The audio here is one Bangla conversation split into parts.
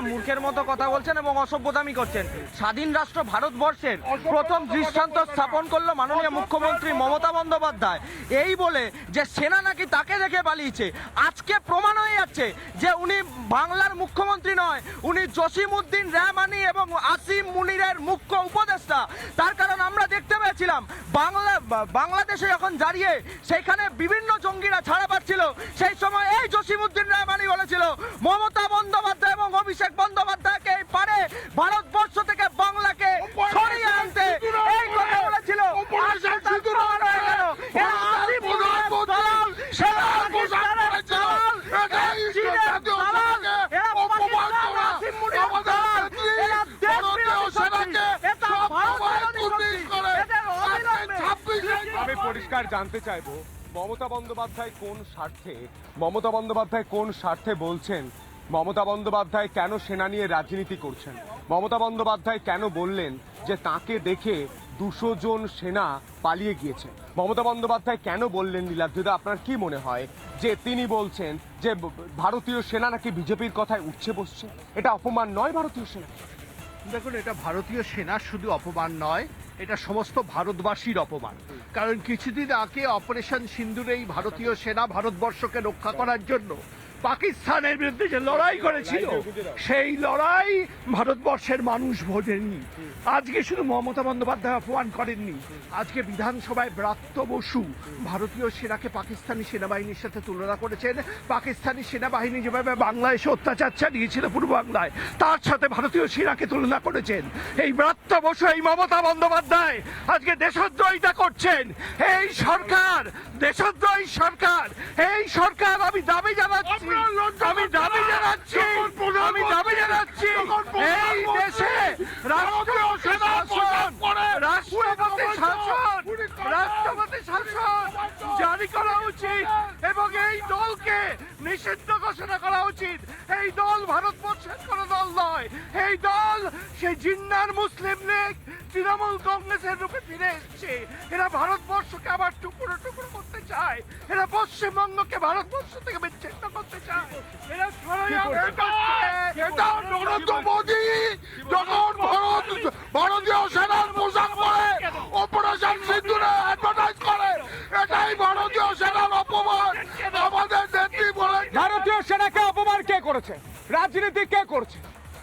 মূর্খের মতো কথা বলছেন এবং অসভ্যতামি করছেন। স্বাধীন রাষ্ট্র ভারতবর্ষের প্রথম দৃষ্টান্ত স্থাপন করল মাননীয় মুখ্যমন্ত্রী মমতা বন্দ্যোপাধ্যায়। এই বলে যে সেনা নাকি তাকে দেখে পালিয়েছে আজকে প্রমাণ হয়ে যাচ্ছে যে উনি বাংলার মুখ্যমন্ত্রী নয় উনি জসিমউদ্দিন রহমানি এবং আসিম মুনিরের মুখ্য উপদেষ্টা। তার কারণ আমরা দেখতে পেয়েছিলাম বাংলা বাংলাদেশে যখন দাঁড়িয়ে সেখানে বিভিন্ন জঙ্গিরা ছাড়া পাচ্ছিল সেই সময় এই জসিমউদ্দিন রহমানি বলেছিল মমতা অভিষেক বন্দ্যোপাধ্যায়কে এই পারে ভারতবর্ষ থেকে বাংলাকে সরিয়ে আনতে। এই কথা বলেছিল। আমি পরিষ্কার জানতে চাইব মমতা বন্দ্যোপাধ্যায় কোন স্বার্থে মমতা বন্দ্যোপাধ্যায় কোন স্বার্থে বলছেন? মমতা বন্দ্যোপাধ্যায় কেন সেনা নিয়ে রাজনীতি করছেন? মমতা বন্দ্যোপাধ্যায় কেন বললেন যে তাকে দেখে দুশো জন সেনা পালিয়ে গিয়েছে? মমতা বন্দ্যোপাধ্যায় কেন বললেন নীলাদ্রিদা আপনার কি মনে হয় যে তিনি বলছেন যে ভারতীয় সেনা নাকি বিজেপির কথায় উঠছে বসছে? এটা অপমান নয় ভারতীয় সেনা। দেখুন, এটা ভারতীয় সেনা শুধু অপমান নয়, এটা সমস্ত ভারতবাসীর অপমান। কারণ কিছুদিন আগে অপারেশন সিন্দুরেই ভারতীয় সেনা ভারতবর্ষকে রক্ষা করার জন্য পাকিস্তানের বিরুদ্ধে যে লড়াই করেছিল সেই লড়াই ভারতবর্ষের মানুষ ভোজেনি আজকে শুধু মমতা বন্দ্যোপাধ্যায় অপমান করেননি। আজকে বিধানসভায় ব্রাত্য বসু ভারতীয় সেনাকে পাকিস্তানি সেনাবাহিনীর সাথে তুলনা করেছেন। পাকিস্তানি সেনাবাহিনী যেভাবে বাংলায় এসে অত্যাচার চালিয়েছিল পূর্ব বাংলায় তার সাথে ভারতীয় সেনাকে তুলনা করেছেন। এই ব্রাত্য বসু এই মমতা বন্দ্যোপাধ্যায় আজকে দেশদ্রোহিতা করছেন। এই সরকার দেশদ্রোহী সরকার এই সরকার আমি দাবি জানাচ্ছি। আমি দাবি জানাচ্ছি আমি দাবি জানাচ্ছি এই দেশে রাষ্ট্রীয় শাসন রাষ্ট্রপতি শাসন রাষ্ট্রপতি শাসন জারি করা উচিত এবং এই দলকে নিষিদ্ধ ঘোষণা করা উচিত। এই দল ভারতবর্ষের কোন দল নয়। এই দল সেই জিন্নার মুসলিম লীগ তৃণমূল কংগ্রেসের রূপে ফিরে এসছে। এরা ভারতবর্ষকে আবার টুকরো টুকরো করতে চায়। এরা পশ্চিমবঙ্গকে ভারতবর্ষ থেকে বিচ্ছিন্ন ভারত ভারতীয় সেনার এটাই ভারতীয় সেনার অপমান আমাদের ভারতীয় সেনাকে অপমান কে করেছে? রাজনীতি কে করছে?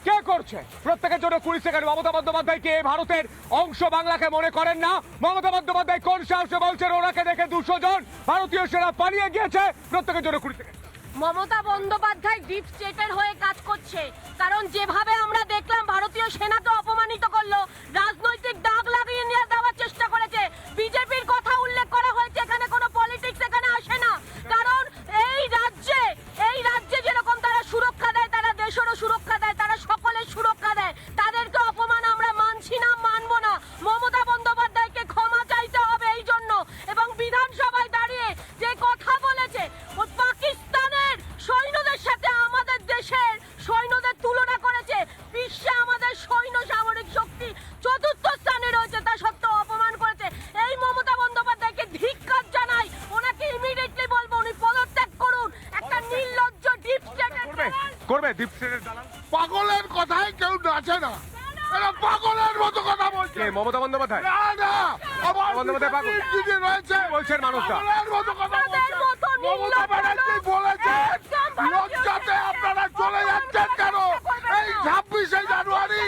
কে করছে? প্রত্যেকের জন্য কুড়ি সেকেন্ড। মমতা বন্দ্যোপাধ্যায় কে ভারতের অংশ বাংলাকে মনে করেন না? মমতা বন্দ্যোপাধ্যায় কোন সাহসে বলছেন? ওনাকে দেখে দুশো জন ভারতীয় সেনা পালিয়ে গিয়েছে। প্রত্যেকের জন্য কুড়ি সেকেন্ড। মমতা বন্দ্যোপাধ্যায় ডিপ স্টেটের হয়ে কাজ করছে। কারণ যেভাবে আমরা দেখলাম, ভারতীয় সেনাকে অপমানিত করল রাজনৈতিক দাগ লাগিয়ে নিয়ে দেওয়ার চেষ্টা করেছে বিজেপির কথা উল্লেখ করা হয়েছে এখানে কোনো পলিটিক্স এখানে আসে না কারণ এই রাজ্যে এই রাজ্যে যেরকম তারা সুরক্ষা দেয় তারা দেশেরও সুরক্ষা দেয় তারা সকলের সুরক্ষা দেয় তাদেরকে অপমান আমরা মানছি না মানবো না মমতা বন্দ্যোপাধ্যায়কে ক্ষমা চাইতে হবে এই জন্য এবং বিধানসভায় দাঁড়িয়ে যে কথা বলেছে ও পাকিস্তানের সৈন্যদের সাথে আমাদের দেশের সৈন্যদের তুলনা করেছে বিশ্বে আমাদের সৈন্য সামরিক শক্তি চতুর্থ স্থানে রয়েছে তা সত্ত্বেও অপমান করেছে এই মমতা বন্দ্যোপাধ্যায়কে ধিক্কার জানাই ওনাকে ইমিডিয়েটলি বলব উনি পদত্যাগ করুন একটা নির্লজ্জ ডিপ স্টেটের দালাল। পাগলের কথায় কেউ নাচে না। এরা পাগলের মতো কথা বলছে। মমতা বন্দ্যোপাধ্যায়? না না আমার বন্দ্যোপাধ্যায় পাগল। রয়েছে। বলছেন মানুষটা? পাগলের মতো কথা আপনাদের বলছে মতো মমতা নির্লজ্জ ব্যানার্জি লোক বলেছে একদম ভারতীয় লজ্জাতে সেনা- আপনারা চলে যাচ্ছেন কেন এই ছাব্বিশে জানুয়ারি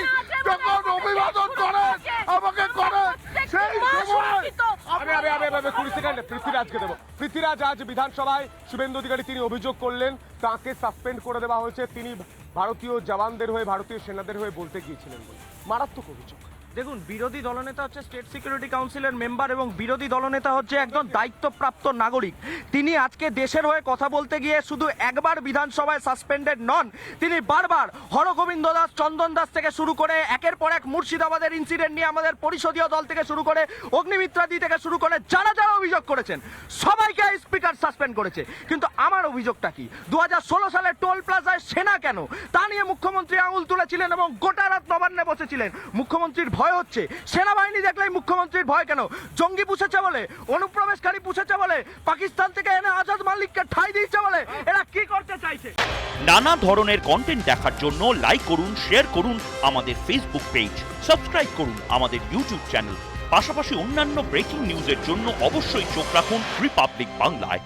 যখন অভিবাদন করেন আমাকে করেন সেই সময় আমি আমি আমি আমি কুড়ি সেকেন্ডে, পৃথ্বীরাজকে দেবো। পৃথ্বীরাজ আজ বিধানসভায় শুভেন্দু অধিকারী তিনি অভিযোগ করলেন, তাকে সাসপেন্ড করে দেওয়া হয়েছে। তিনি ভারতীয় জওয়ানদের হয়ে, ভারতীয় সেনাদের হয়ে বলতে গিয়েছিলেন বলে। মারাত্মক অভিযোগ। দেখুন, বিরোধী দলনেতা হচ্ছে স্টেট সিকিউরিটি কাউন্সিলের মেম্বার এবং বিরোধী দলনেতা হচ্ছে একজন দায়িত্বপ্রাপ্ত নাগরিক। তিনি আজকে দেশের হয়ে কথা বলতে গিয়ে শুধু একবার বিধানসভায় সাসপেন্ডেড নন, তিনি বারবার হরগোবিন্দ দাস, চন্দন দাস থেকে শুরু করে একের পর এক মুর্শিদাবাদের ইনসিডেন্ট নিয়ে আমাদের পরিষদীয় দল থেকে শুরু করে অগ্নিমিত্রাদি থেকে শুরু করে যারা যারা অভিযোগ করেছেন, সবাইকে স্পিকার সাসপেন্ড করেছে। কিন্তু আমার অভিযোগটা কি? দু হাজার ষোলো সালে টোল প্লাজায় সেনা কেন? তা নিয়ে মুখ্যমন্ত্রী আঙুল তুলেছিলেন এবং গোটা রাত নবান্নে বসেছিলেন। মুখ্যমন্ত্রীর ভয় হচ্ছে। সেনাবাহিনী দেখলেই মুখ্যমন্ত্রীর ভয় কেন? জঙ্গি পুষেছে বলে, অনুপ্রবেশকারী পুষেছে বলে, পাকিস্তান থেকে এনে আজাদ মালিককে ঠাই দিয়েছে বলে, এরা কি করতে চাইছে? নানা ধরনের কন্টেন্ট দেখার জন্য লাইক করুন শেয়ার করুন আমাদের ফেসবুক পেজ সাবস্ক্রাইব করুন আমাদের ইউটিউব চ্যানেল পাশাপাশি অন্যান্য ব্রেকিং নিউজের জন্য অবশ্যই চোখ রাখুন রিপাবলিক বাংলায়